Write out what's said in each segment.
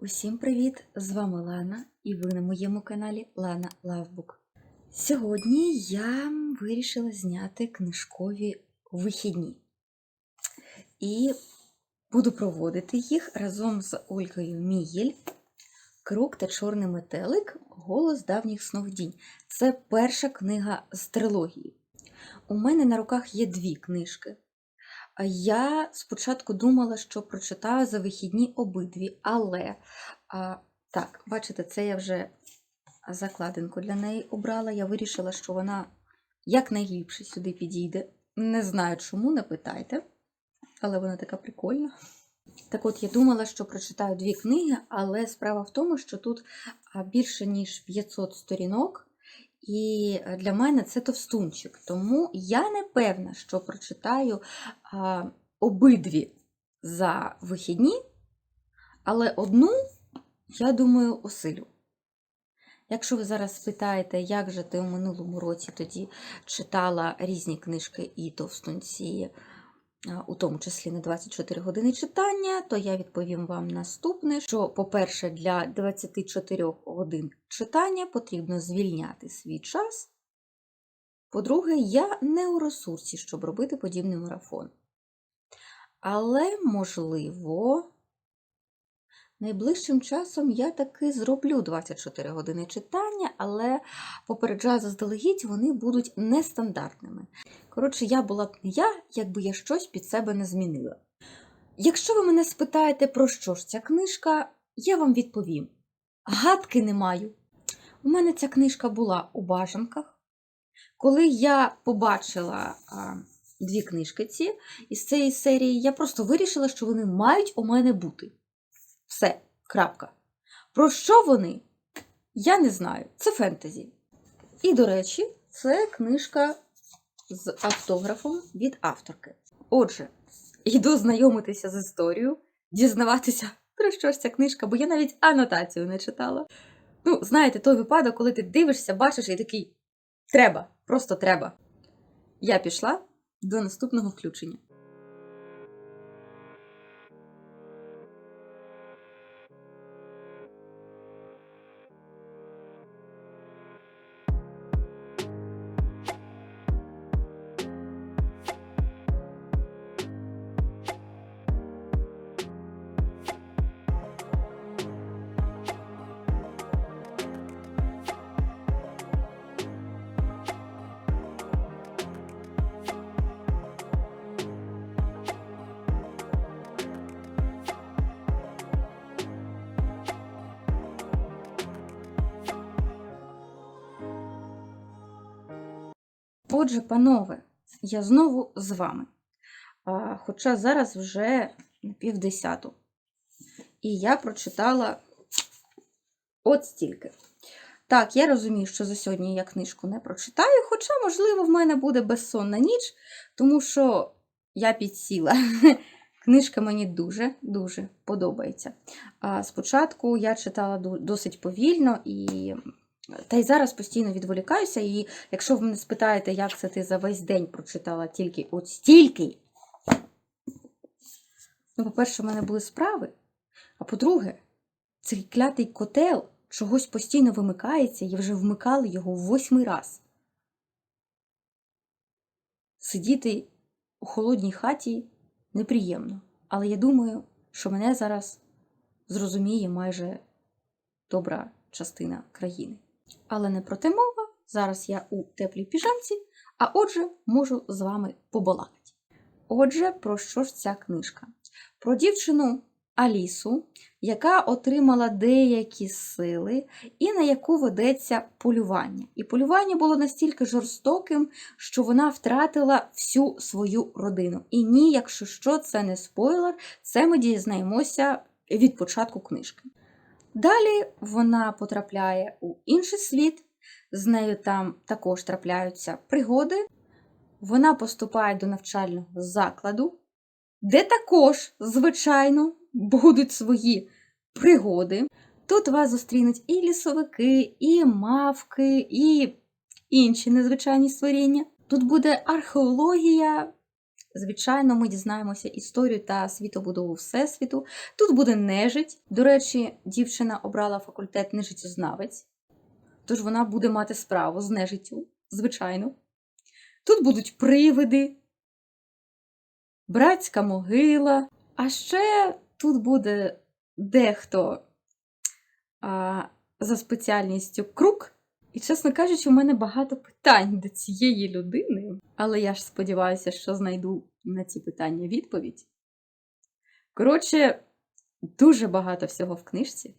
Усім привіт! З вами Лана, і ви на моєму каналі Лана Лавбук. Сьогодні я вирішила зняти книжкові вихідні. І буду проводити їх разом з Ольгою Мієль. Круг та чорний метелик Голос давніх сновидінь. Це перша книга з трилогії. У мене на руках є дві книжки. Я спочатку думала, що прочитаю за вихідні обидві, але а, так, бачите, це я вже закладинку для неї обрала. Я вирішила, що вона якнайліпше сюди підійде. Не знаю чому, не питайте, але вона така прикольна. Так от я думала, що прочитаю дві книги, але справа в тому, що тут більше ніж 500 сторінок. І для мене це товстунчик. Тому я не певна, що прочитаю обидві за вихідні, але одну, я думаю, осилю. Якщо ви зараз спитаєте, як же ти у минулому році тоді читала різні книжки і товстунці, у тому числі на 24 години читання, то я відповім вам наступне: що, по-перше, для 24 годин читання потрібно звільняти свій час. По-друге, я не у ресурсі, щоб робити подібний марафон. Але, можливо, найближчим часом я таки зроблю 24 години читання, але попереджаю заздалегідь, вони будуть нестандартними. Коротше, я була б не я, якби я щось під себе не змінила. Якщо ви мене спитаєте, про що ж ця книжка, я вам відповім: гадки не маю. У мене ця книжка була у бажанках. Коли я побачила дві книжки ці із цієї серії, я просто вирішила, що вони мають у мене бути. Все, крапка. Про що вони? Я не знаю. Це фентезі. І, до речі, це книжка з автографом від авторки. Отже, йду знайомитися з історією, дізнаватися, про що ж ця книжка, бо я навіть анотацію не читала. Ну, знаєте, той випадок, коли ти дивишся, бачиш і такий треба, просто треба. Я пішла до наступного включення. Отже, панове, я знову з вами. Хоча зараз вже півдесяту. І я прочитала от стільки. Так, я розумію, що за сьогодні я книжку не прочитаю, хоча, можливо, в мене буде безсонна ніч, тому що я підсіла. Книжка мені дуже-дуже подобається. Спочатку я читала досить повільно і та й зараз постійно відволікаюся, і якщо ви мене спитаєте, як це ти за весь день прочитала тільки от стільки. Ну, по-перше, в мене були справи. А по-друге, цей клятий котел чогось постійно вимикається, і вже вмикали його в восьмий раз. Сидіти у холодній хаті неприємно. Але я думаю, що мене зараз зрозуміє майже добра частина країни. Але не про те мова. Зараз я у теплій піжамці, а отже, можу з вами побалакати. Отже, про що ж ця книжка? Про дівчину Алісу, яка отримала деякі сили, і на яку ведеться полювання. І полювання було настільки жорстоким, що вона втратила всю свою родину. І ні, якщо що, це не спойлер, це ми дізнаємося від початку книжки. Далі вона потрапляє у інший світ, з нею там також трапляються пригоди. Вона поступає до навчального закладу, де також, звичайно, будуть свої пригоди. Тут вас зустрінуть і лісовики, і мавки, і інші незвичайні створіння. Тут буде археологія, Звичайно, ми дізнаємося історію та світобудову Всесвіту. Тут буде нежить. До речі, дівчина обрала факультет нежиттєзнавець, тож вона буде мати справу з нежиттю, звичайно. Тут будуть привиди, братська могила. А ще тут буде дехто а, за спеціальністю круг. І, чесно кажучи, у мене багато питань до цієї людини, але я ж сподіваюся, що знайду на ці питання відповідь. Коротше, дуже багато всього в книжці.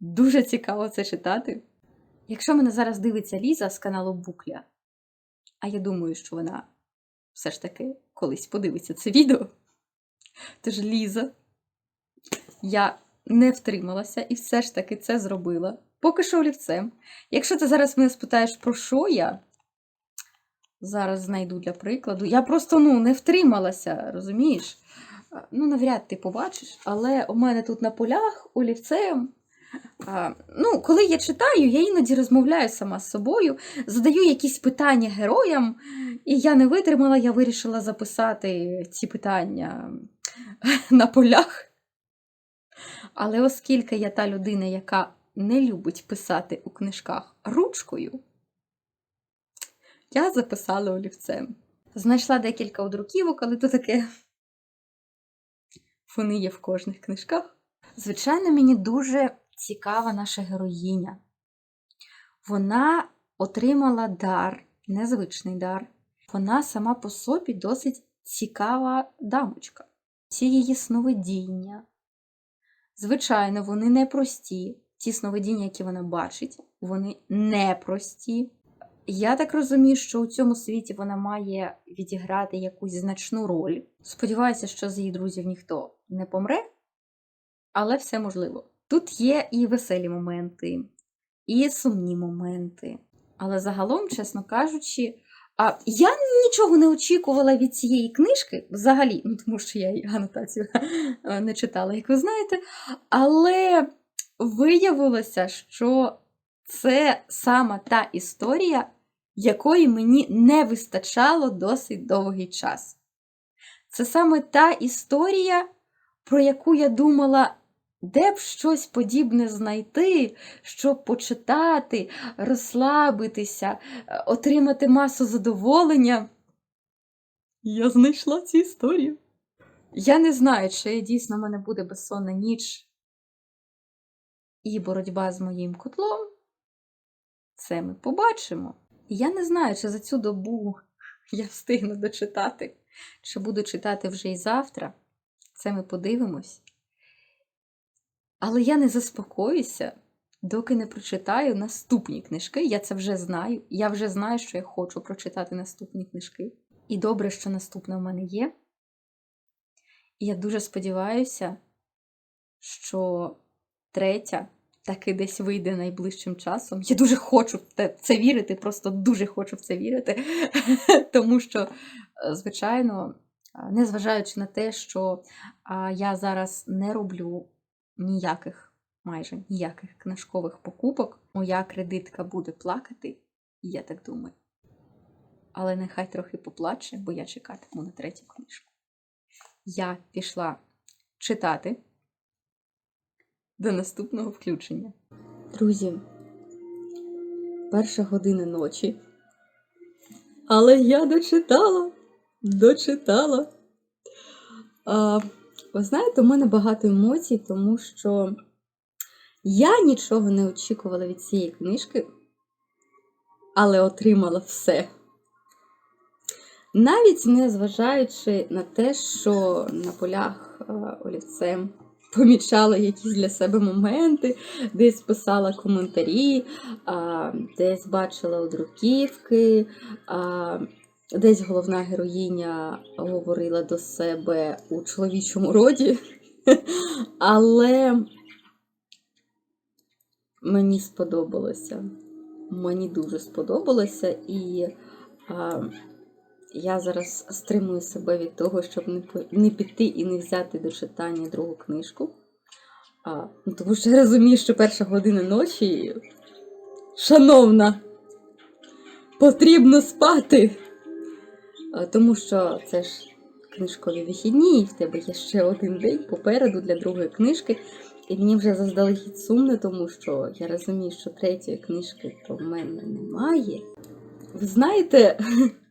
Дуже цікаво це читати. Якщо мене зараз дивиться Ліза з каналу Букля, а я думаю, що вона все ж таки колись подивиться це відео. Тож, Ліза, я не втрималася і все ж таки це зробила. Поки що олівцем. Якщо ти зараз мене спитаєш, про що я, зараз знайду для прикладу. Я просто ну, не втрималася, розумієш? Ну, навряд ти побачиш, але у мене тут на полях олівцем. А, ну, коли я читаю, я іноді розмовляю сама з собою, задаю якісь питання героям, і я не витримала, я вирішила записати ці питання на полях. Але оскільки я та людина, яка не любить писати у книжках ручкою, я записала олівцем. Знайшла декілька одруківок, але то таке. Вони є в кожних книжках. Звичайно, мені дуже цікава наша героїня. Вона отримала дар, незвичний дар. Вона сама по собі досить цікава дамочка. Ці її сновидіння. Звичайно, вони непрості. Ті сновидіння, які вона бачить, вони непрості. Я так розумію, що у цьому світі вона має відіграти якусь значну роль. Сподіваюся, що з її друзів ніхто не помре, але все можливо. Тут є і веселі моменти, і сумні моменти. Але загалом, чесно кажучи, а я нічого не очікувала від цієї книжки взагалі, ну тому що я її анотацію не читала, як ви знаєте. Але виявилося, що це саме та історія, якої мені не вистачало досить довгий час. Це саме та історія, про яку я думала, де б щось подібне знайти, щоб почитати, розслабитися, отримати масу задоволення. Я знайшла цю історію. Я не знаю, чи дійсно в мене буде безсонна ніч і боротьба з моїм котлом. Це ми побачимо. Я не знаю, чи за цю добу я встигну дочитати, чи буду читати вже і завтра. Це ми подивимось. Але я не заспокоюся, доки не прочитаю наступні книжки. Я це вже знаю. Я вже знаю, що я хочу прочитати наступні книжки. І добре, що наступна в мене є. І я дуже сподіваюся, що третя таки десь вийде найближчим часом. Я дуже хочу в це вірити, просто дуже хочу в це вірити. Тому що, е, звичайно, незважаючи на те, що я зараз не роблю ніяких, майже ніяких книжкових покупок, моя кредитка буде плакати, я так думаю. Але нехай трохи поплаче, бо я чекатиму на третю книжку. Я пішла читати до наступного включення. Друзі, перша година ночі. Але я дочитала, дочитала. А, ви знаєте, у мене багато емоцій, тому що я нічого не очікувала від цієї книжки, але отримала все. Навіть не зважаючи на те, що на полях е, олівцем помічала якісь для себе моменти, десь писала коментарі, а, десь бачила одруківки, а, десь головна героїня говорила до себе у чоловічому роді. Але мені сподобалося. Мені дуже сподобалося, і а, я зараз стримую себе від того, щоб не, піти і не взяти до читання другу книжку. А, ну, тому що я розумію, що перша година ночі. Шановна, потрібно спати. Е, Тому що це ж книжкові вихідні, і в тебе є ще один день попереду для другої книжки. І мені вже заздалегідь сумно, тому що я розумію, що третьої книжки то в мене немає. Ви знаєте,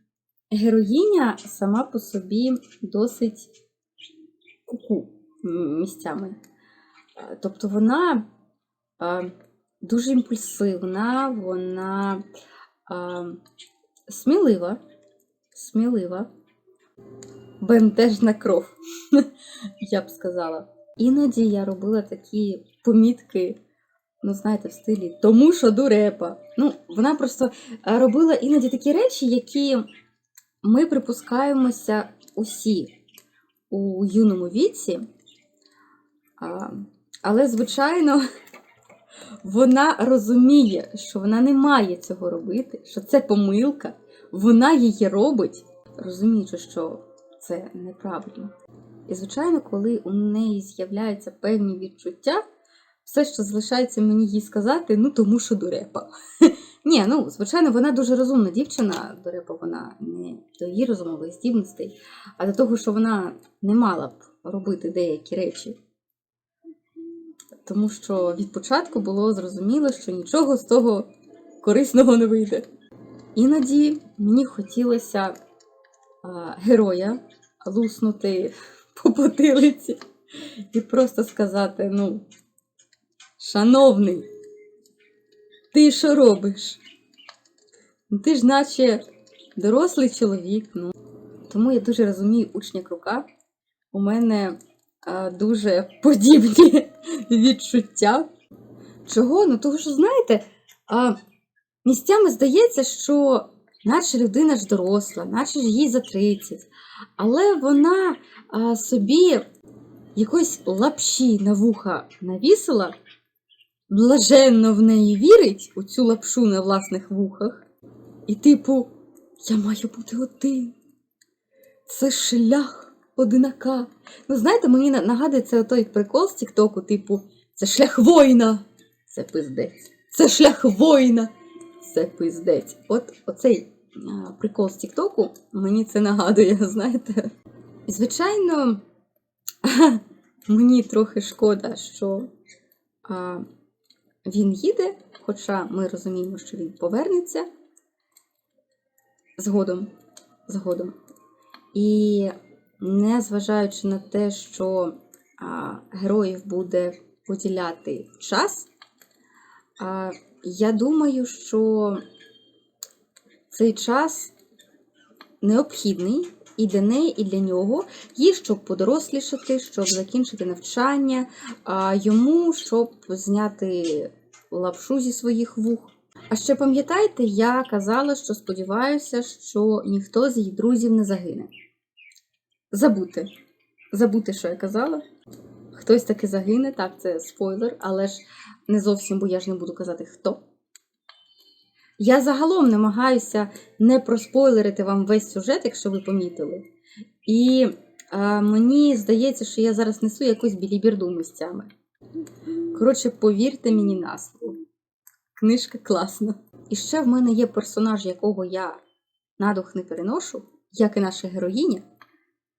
героїня сама по собі досить куку місцями. Тобто вона е, дуже імпульсивна, вона е, смілива, смілива, бентежна кров, я б сказала. Іноді я робила такі помітки, ну, знаєте, в стилі тому що дурепа. Ну, вона просто е, робила іноді такі речі, які ми припускаємося усі у юному віці. Але, звичайно, вона розуміє, що вона не має цього робити, що це помилка, вона її робить, розуміючи, що це неправильно. І, звичайно, коли у неї з'являються певні відчуття, все, що залишається мені їй сказати, ну тому що дурепа. Ні, ну, звичайно, вона дуже розумна дівчина, дурепа вона не до її розумових здібностей, а до того, що вона не мала б робити деякі речі. Тому що від початку було зрозуміло, що нічого з того корисного не вийде. Іноді мені хотілося а, героя луснути по потилиці і просто сказати: ну, шановний, ти що робиш? Ну, Ти ж наче дорослий чоловік. Ну. Тому я дуже розумію учня крука. У мене а, дуже подібні відчуття. Чого? Ну, того що, знаєте, а, місцями здається, що наче людина ж доросла, наче ж їй за 30, але вона а, собі якоїсь лапші на вуха навісила, блаженно в неї вірить, у цю лапшу на власних вухах. І, типу, я маю бути один. Це шлях одинака. Ну, знаєте, мені на- нагадує це той прикол з Тіктоку, типу, це шлях воїна. Це пиздець. Це шлях воїна. Це пиздець. От оцей прикол з Тіктоку мені це нагадує, знаєте. І, звичайно, мені трохи шкода, що а, він їде, хоча ми розуміємо, що він повернеться згодом. згодом. І незважаючи на те, що а, героїв буде поділяти час, а, я думаю, що цей час необхідний і для неї, і для нього, їй, щоб подорослішати, щоб закінчити навчання, а йому, щоб зняти лапшу зі своїх вух. А ще пам'ятаєте, я казала, що сподіваюся, що ніхто з її друзів не загине. Забути. Забути, що я казала. Хтось таки загине, так, це спойлер, але ж не зовсім, бо я ж не буду казати хто. Я загалом намагаюся не проспойлерити вам весь сюжет, якщо ви помітили. І а, мені здається, що я зараз несу якусь білібірду місцями. Коротше, повірте мені на слово. Книжка класна. І ще в мене є персонаж, якого я надух не переношу, як і наша героїня,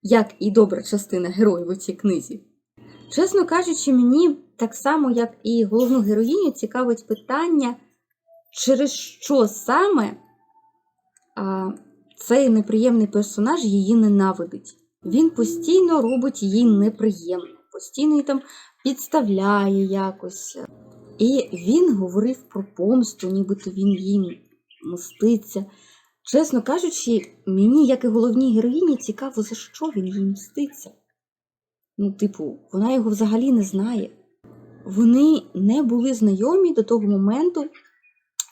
як і добра частина героїв у цій книзі. Чесно кажучи, мені так само, як і головну героїню, цікавить питання, через що саме а, цей неприємний персонаж її ненавидить. Він постійно робить їй неприємно, постійно її там підставляє якось. І він говорив про помсту, нібито він їй мститься. Чесно кажучи, мені, як і головній героїні, цікаво, за що він їй мститься. Ну, типу, вона його взагалі не знає. Вони не були знайомі до того моменту,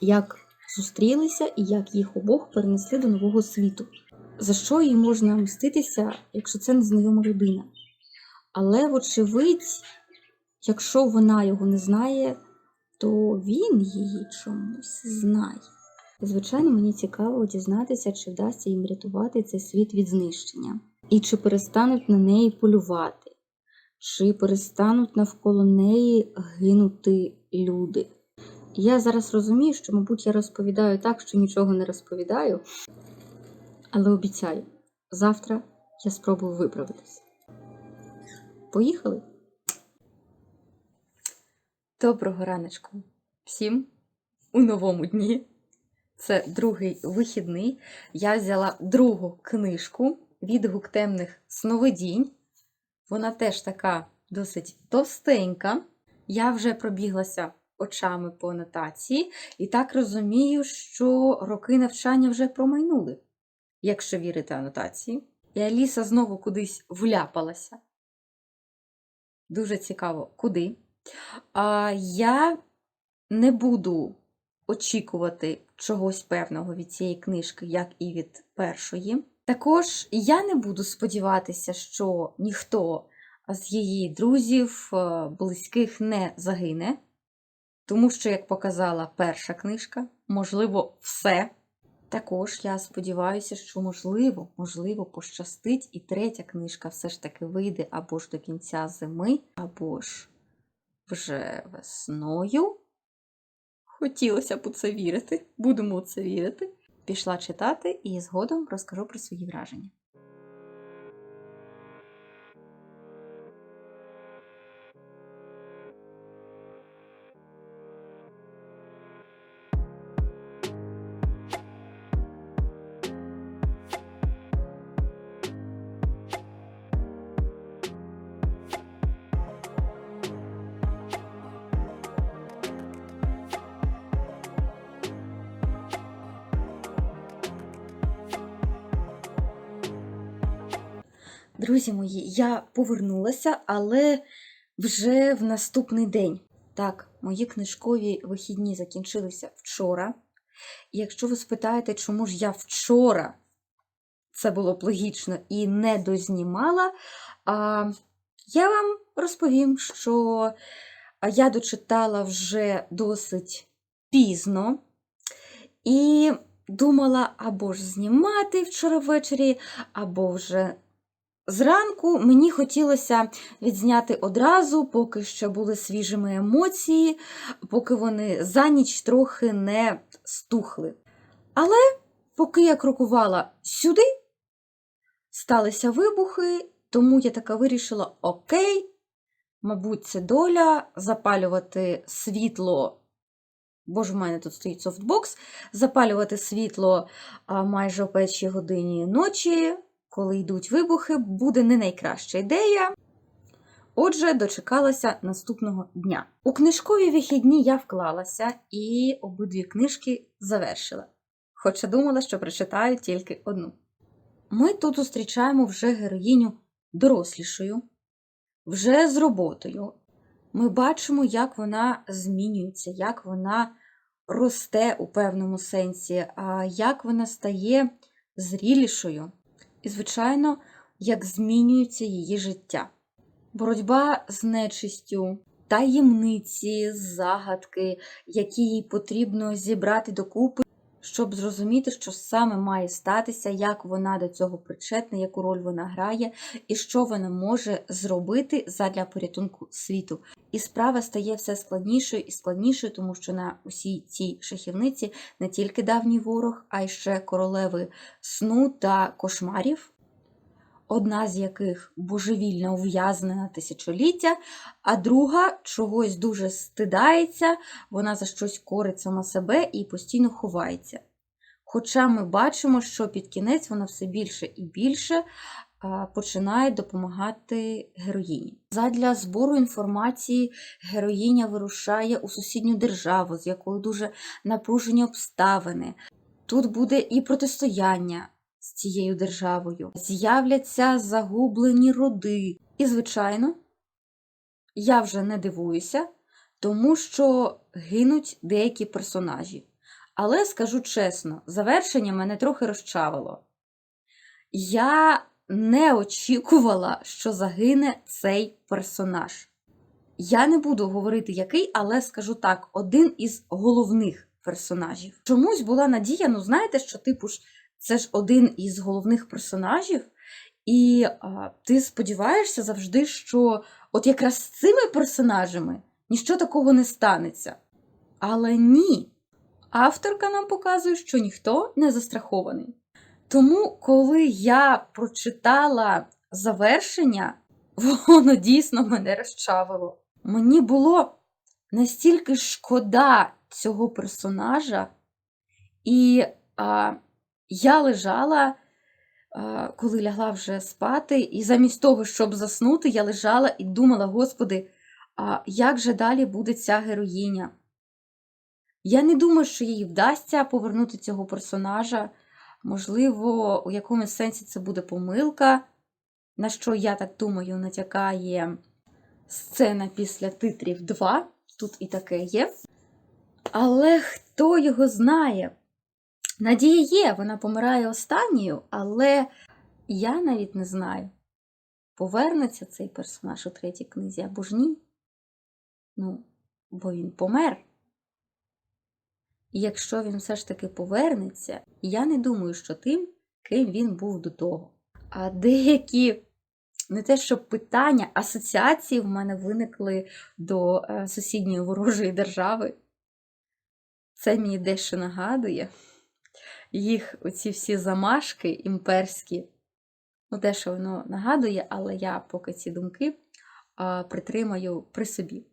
як зустрілися і як їх обох перенесли до нового світу. За що їй можна мститися, якщо це незнайома людина? Але, вочевидь, якщо вона його не знає, то він її чомусь знає. Звичайно, мені цікаво дізнатися, чи вдасться їм рятувати цей світ від знищення, і чи перестануть на неї полювати, чи перестануть навколо неї гинути люди. Я зараз розумію, що, мабуть, я розповідаю так, що нічого не розповідаю, але обіцяю, Завтра я спробую виправитись. Поїхали? Доброго раночку всім у новому дні. Це другий вихідний. Я взяла другу книжку Відгук темних сновидінь. Вона теж така досить товстенька. Я вже пробіглася очами по анотації і так розумію, що роки навчання вже промайнули, якщо вірити анотації. І Аліса знову кудись вляпалася. Дуже цікаво, куди. А, я не буду очікувати чогось певного від цієї книжки, як і від першої. Також я не буду сподіватися, що ніхто з її друзів, е, близьких не загине, тому що, як показала перша книжка, можливо, все. Також я сподіваюся, що можливо, можливо, пощастить, і третя книжка все ж таки вийде або ж до кінця зими, або ж вже весною. Хотілося б у це вірити, будемо у це вірити. Пішла читати і згодом розкажу про свої враження. Друзі мої, я повернулася, але вже в наступний день. Так, мої книжкові вихідні закінчилися вчора. І якщо ви спитаєте, чому ж я вчора, це було б логічно, і не дознімала, а, я вам розповім, що я дочитала вже досить пізно. І думала або ж знімати вчора ввечері, або вже Зранку мені хотілося відзняти одразу, поки ще були свіжими емоції, поки вони за ніч трохи не стухли. Але поки я крокувала сюди, сталися вибухи, тому я така вирішила: окей, мабуть, це доля запалювати світло. Бо ж в мене тут стоїть софтбокс, запалювати світло майже о першій годині ночі коли йдуть вибухи, буде не найкраща ідея. Отже, дочекалася наступного дня. У книжкові вихідні я вклалася і обидві книжки завершила. Хоча думала, що прочитаю тільки одну. Ми тут зустрічаємо вже героїню дорослішою, вже з роботою. Ми бачимо, як вона змінюється, як вона росте у певному сенсі, як вона стає зрілішою і, звичайно, як змінюється її життя. Боротьба з нечистю, таємниці, загадки, які їй потрібно зібрати докупи, щоб зрозуміти, що саме має статися, як вона до цього причетна, яку роль вона грає, і що вона може зробити задля порятунку світу. І справа стає все складнішою і складнішою, тому що на усій цій шахівниці не тільки давній ворог, а й ще королеви сну та кошмарів. Одна з яких божевільно ув'язнена тисячоліття, а друга чогось дуже стидається, вона за щось корить сама себе і постійно ховається. Хоча ми бачимо, що під кінець вона все більше і більше починає допомагати героїні. Задля збору інформації героїня вирушає у сусідню державу, з якою дуже напружені обставини. Тут буде і протистояння з цією державою, з'являться загублені роди. І, звичайно, я вже не дивуюся, тому що гинуть деякі персонажі. Але скажу чесно, завершення мене трохи розчавило. Я не очікувала, що загине цей персонаж. Я не буду говорити який, але скажу так: один із головних персонажів. Чомусь була надія, ну знаєте, що типу ж це ж один із головних персонажів, і а, ти сподіваєшся завжди, що от якраз з цими персонажами ніщо такого не станеться. Але ні. Авторка нам показує, що ніхто не застрахований. Тому, коли я прочитала завершення, воно дійсно мене розчавило. Мені було настільки шкода цього персонажа, і а, я лежала, коли лягла вже спати, і замість того, щоб заснути, я лежала і думала, Господи, а як же далі буде ця героїня? Я не думаю, що їй вдасться повернути цього персонажа. Можливо, у якомусь сенсі це буде помилка, на що, я так думаю, натякає сцена після титрів 2. Тут і таке є. Але хто його знає? Надія є, вона помирає останньою, але я навіть не знаю, повернеться цей персонаж у третій книзі або ж ні. Ну, бо він помер. І якщо він все ж таки повернеться, я не думаю, що тим, ким він був до того. А деякі не те, що питання, асоціації в мене виникли до е, сусідньої ворожої держави. Це мені дещо нагадує. Їх оці всі замашки імперські, ну, те, що воно нагадує, але я поки ці думки а, притримаю при собі.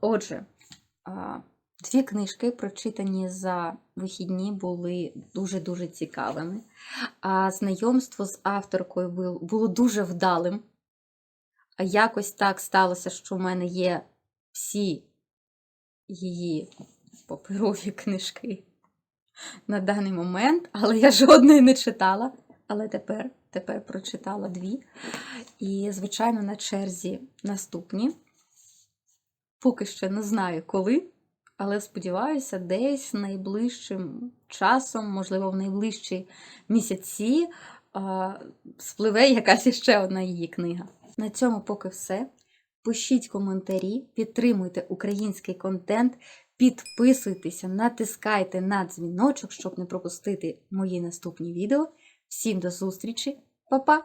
Отже, а, дві книжки, прочитані за вихідні, були дуже-дуже цікавими. А знайомство з авторкою було, дуже вдалим. А якось так сталося, що в мене є всі її паперові книжки на даний момент, але я жодної не читала. Але тепер, тепер прочитала дві. І, звичайно, на черзі наступні. Поки що не знаю коли, але сподіваюся, десь найближчим часом, можливо, в найближчі місяці, спливе якась іще одна її книга. На цьому поки все. Пишіть коментарі, підтримуйте український контент, підписуйтеся, натискайте на дзвіночок, щоб не пропустити мої наступні відео. Всім до зустрічі, Па-па!